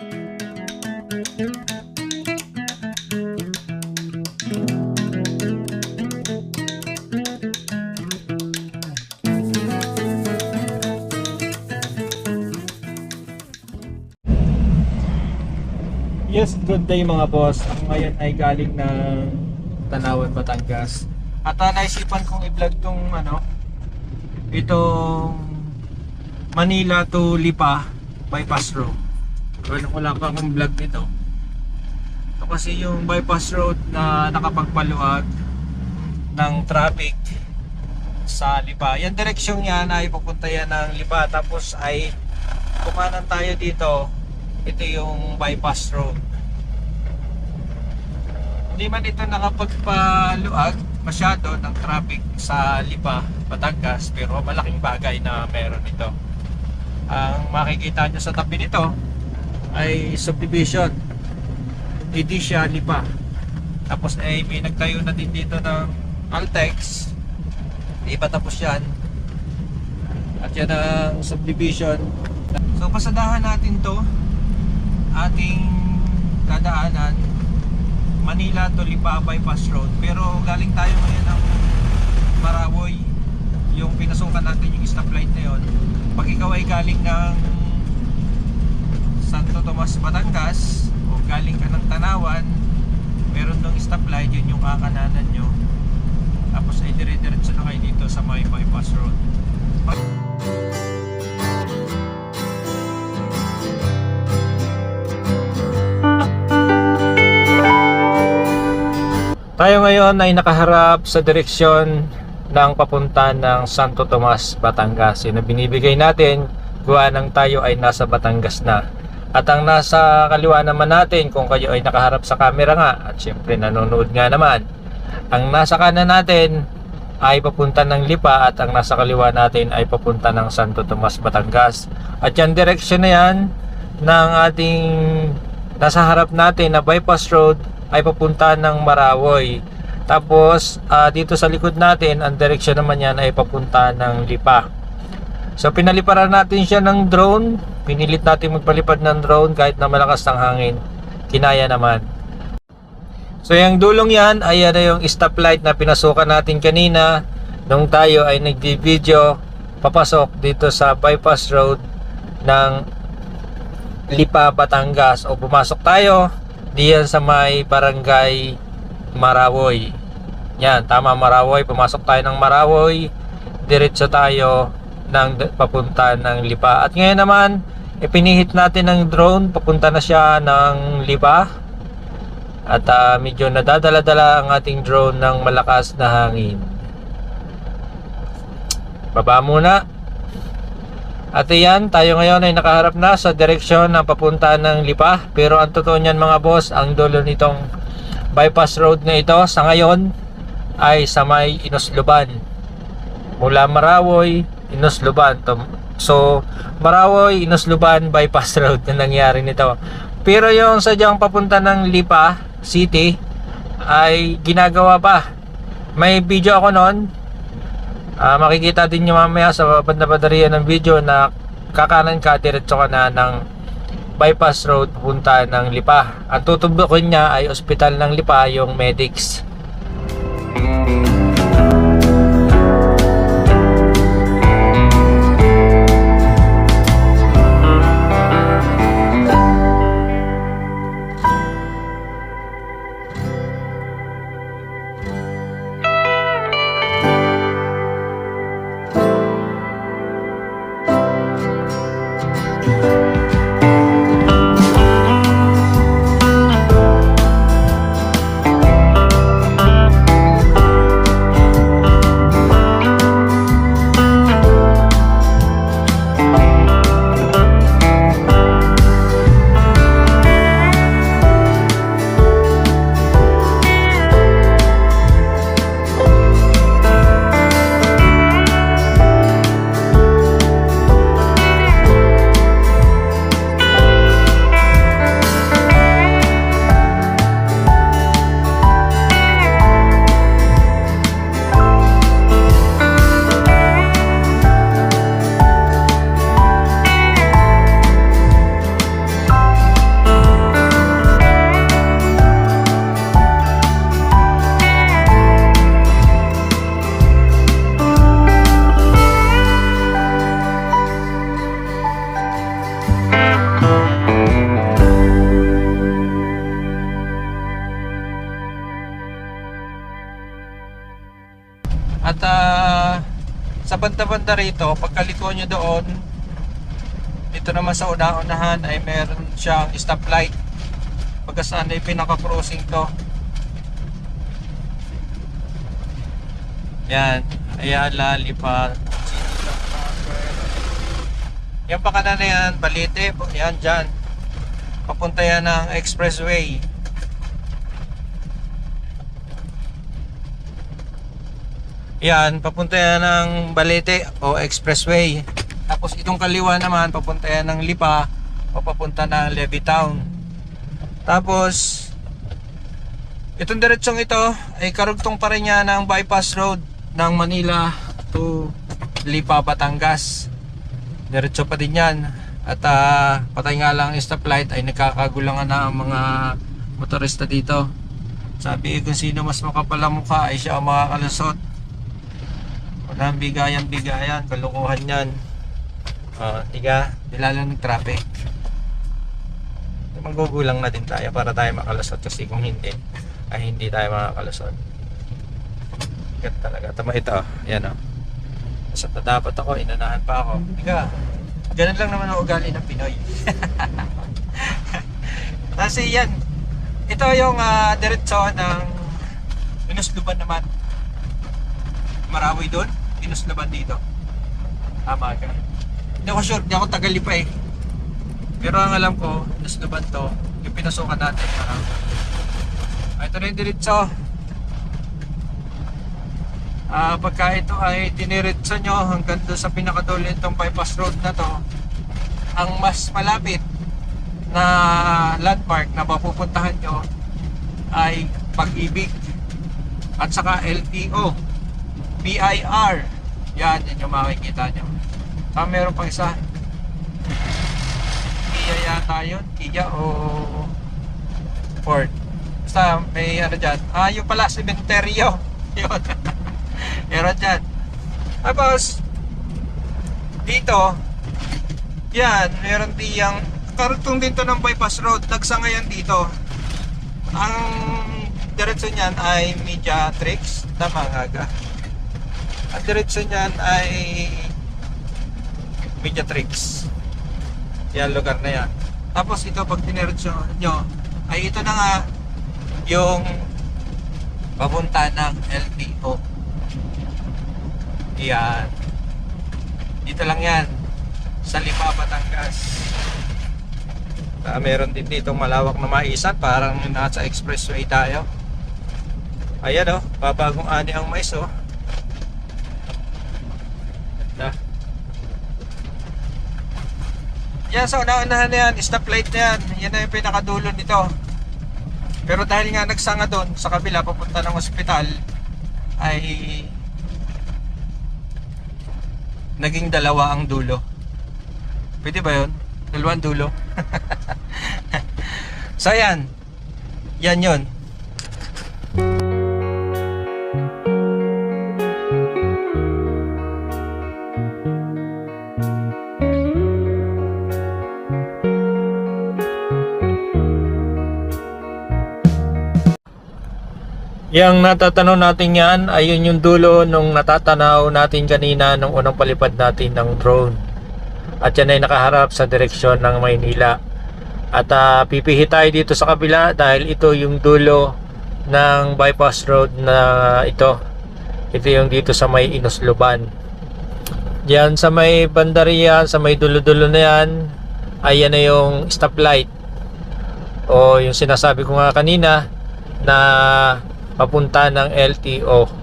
Yes, good day mga boss. Ako ngayon ay galing ng Tanawan, Batangas. At uh, naisipan kong i-vlog tong ano, itong Manila to Lipa bypass road. Wala, wala pa akong vlog nito. Ito kasi yung bypass road na nakapagpaluag ng traffic sa Lipa. Yan direksyon yan ay pupunta yan ng Lipa. Tapos ay kumanan tayo dito ito yung bypass road hindi man ito nakapagpaluag masyado ng traffic sa Lipa, Batangas pero malaking bagay na meron ito ang makikita nyo sa tabi nito ay subdivision. Didisha, Lipa. Tapos ay may nagtayo na din dito ng Altex. Di pa tapos yan. At yan ang subdivision. So pasadahan natin to. Ating dadaanan. Manila to Lipa Bypass Road. Pero galing tayo ngayon ng Marawoy. Yung pinasukan natin yung stoplight na yun. Pag ikaw ay galing ng Santo Tomas, Batangas o galing ka ng Tanawan meron dong stoplight yun yung kakananan nyo tapos ay dire-diretso na kayo dito sa may bypass road Tayo ngayon ay nakaharap sa direksyon ng papunta ng Santo Tomas, Batangas. Yun ang binibigay natin gawa ng tayo ay nasa Batangas na. At ang nasa kaliwa naman natin kung kayo ay nakaharap sa camera nga at syempre nanonood nga naman. Ang nasa kanan natin ay papunta ng Lipa at ang nasa kaliwa natin ay papunta ng Santo Tomas, Batangas. At yan direksyon na yan ng ating nasa harap natin na bypass road ay papunta ng Marawoy. Tapos ah, dito sa likod natin, ang direksyon naman yan ay papunta ng Lipa. So pinaliparan natin siya ng drone. Pinilit natin magpalipad ng drone kahit na malakas ang hangin. Kinaya naman. So yung dulong yan ay na yung stoplight na pinasukan natin kanina nung tayo ay nagdi-video papasok dito sa bypass road ng Lipa, Batangas o pumasok tayo diyan sa may barangay Marawoy. Yan, tama Marawoy. Pumasok tayo ng Marawoy. Diretso tayo ng papunta ng Lipa. At ngayon naman, ipinihit natin ng drone. Papunta na siya ng Lipa. At ah, medyo nadadala-dala ang ating drone ng malakas na hangin. Baba muna. At iyan, tayo ngayon ay nakaharap na sa direksyon ng papunta ng Lipa. Pero ang totoo niyan mga boss, ang dulo nitong bypass road na ito sa ngayon ay sa may Inusluban. Mula Marawoy, Inusluban. So, Marawoy, Inusluban, bypass road na nangyari nito. Pero yung sadyang papunta ng Lipa City ay ginagawa pa. May video ako noon Ah, makikita din nyo mamaya sa banda-bandariya ng video na kakanan ka, diretso ka na ng bypass road punta ng Lipa. Ang tutubukin niya ay ospital ng Lipa, yung medics. Banda-banda rito, pagkaliko nyo doon, dito naman sa una-unahan ay meron siyang stoplight. Pagkasaan ay pinaka-crossing to. Yan, Ayala, Lipa, Yan pa kanan na yan, Balite, yan dyan. Papunta yan ng expressway. Yan, papunta yan ng Balete o expressway. Tapos itong kaliwa naman, papunta yan ng Lipa o papunta ng Levittown. Tapos, itong diretsong ito ay karugtong pa rin niya ng bypass road ng Manila to Lipa, Batangas. Diretso pa din yan. At ah, patay nga lang ang stoplight ay nagkakagulangan na ang mga motorista dito. Sabi kung sino mas makapal ang mukha ay siya ang makakalusot. Walang bigayan-bigayan, kalukuhan yan. Uh, tiga, nilala ng traffic. Magugulang na din tayo para tayo makalusot kasi kung hindi, ay hindi tayo makakalusot. Ikat talaga. Tama ito, yan o. Sa dapat ako, inanahan pa ako. Tiga, ganun lang naman ang ugali ng Pinoy. kasi yan, ito yung uh, diretso ng Inusluban naman. Marawi doon, Inusluban dito. Tama ka. Hindi ako sure, hindi ako tagal pa eh. Pero ang alam ko, Inusluban to, yung pinasukan natin. Marawi. Ah, ito na yung diretso. Ah, pagka ito ay diniretso nyo hanggang doon sa pinakadulo itong bypass road na to, ang mas malapit na landmark na mapupuntahan nyo ay pag-ibig at saka LTO BIR yan, yan yung makikita nyo. Ah, meron pang isa. Kia yata yun. Kia o Ford. Basta may ano dyan. Ah yung pala cementerio yun. Meron dyan. Tapos dito yan, meron diyang karugtong din to ng bypass road. Nagsangayan dito. Ang diretso niyan ay Mediatrix. Tama nga ga. Ang diretso niyan ay Mediatrix. Yan lugar na yan. Tapos ito pag diniretso nyo ay ito na nga yung papunta ng LTO. Yan. Dito lang yan sa Lipa, Batangas. Ah, meron din dito malawak na maisan, parang nasa expressway tayo. Ayan oh, babagong ani ang mais oh. Yan, sa una-unahan na yan, stoplight na yan. Yan na yung pinakadulo nito. Pero dahil nga nagsanga doon, sa kabila, papunta ng ospital, ay naging dalawa ang dulo. Pwede ba yun? Dalawang dulo. so yan. Yan yun. Yang natatanaw natin yan ayun yung dulo nung natatanaw natin kanina nung unang palipad natin ng drone. At yan ay nakaharap sa direksyon ng Maynila. At uh, pipihi tayo dito sa kabila dahil ito yung dulo ng bypass road na ito. Ito yung dito sa may Inusluban yan sa may bandariya sa may dulo-dulo na yan ay yan na yung stoplight. O yung sinasabi ko nga kanina na papunta ng LTO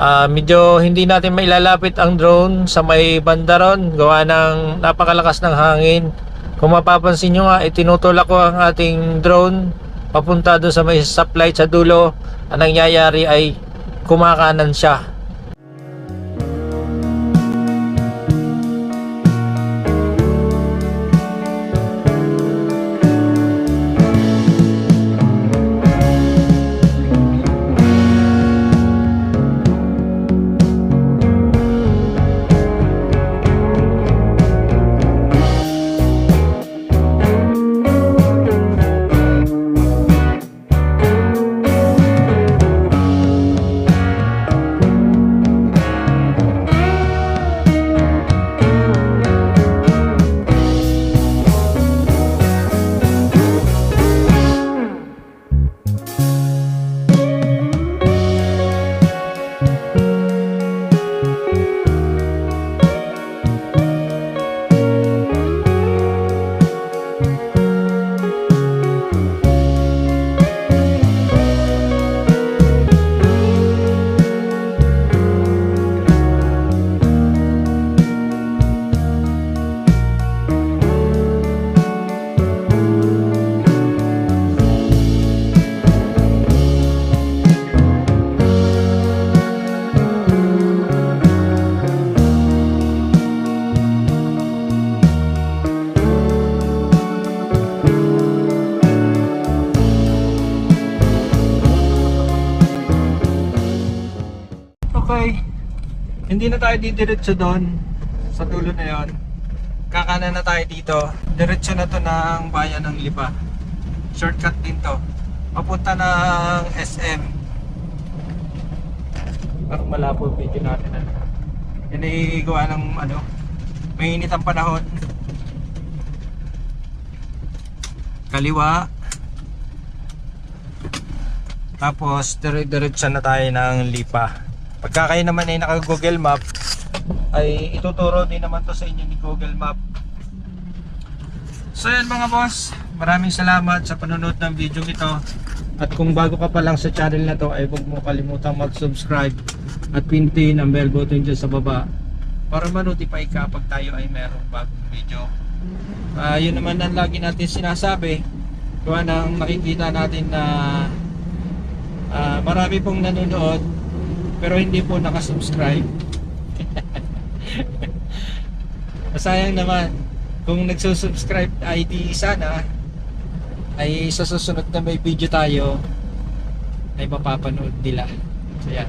Ah, medyo hindi natin mailalapit ang drone sa may banda ron. Gawa ng napakalakas ng hangin. Kung mapapansin nyo nga itinutulak ko ang ating drone papunta doon sa may stoplight sa dulo. Ang nangyayari ay kumakanan siya Hindi na tayo didiretso doon sa dulo na yon. Kakanan na tayo dito. Diretso na to ng bayan ng Lipa. Shortcut din to. Papunta ng SM. Parang malabo video natin. Ano. Yan ay gawa ng ano, mainit ang panahon. Kaliwa. Tapos dire-diretso na tayo ng Lipa. Pagka kayo naman ay naka Google Map, ay ituturo din naman to sa inyo ni Google Map. So yan mga boss, maraming salamat sa panonood ng video ito. At kung bago ka pa lang sa channel na to ay huwag mo kalimutang mag-subscribe at pindutin ang bell button dyan sa baba para ma-notify ka pag tayo ay merong bagong video. Ah, yun naman ang lagi natin sinasabi. Gawa nang makikita natin na ah, marami pong nanonood pero hindi po nakasubscribe. Masayang naman kung nagsusubscribe ay di sana ay sa susunod na may video tayo ay mapapanood nila. So yan.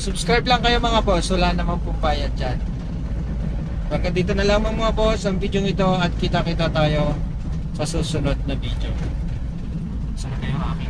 Subscribe lang kayo mga boss, wala namang pumpayat dyan. Baka dito na lamang mga boss ang video ito at kita-kita tayo sa susunod na video. Sana kayo aking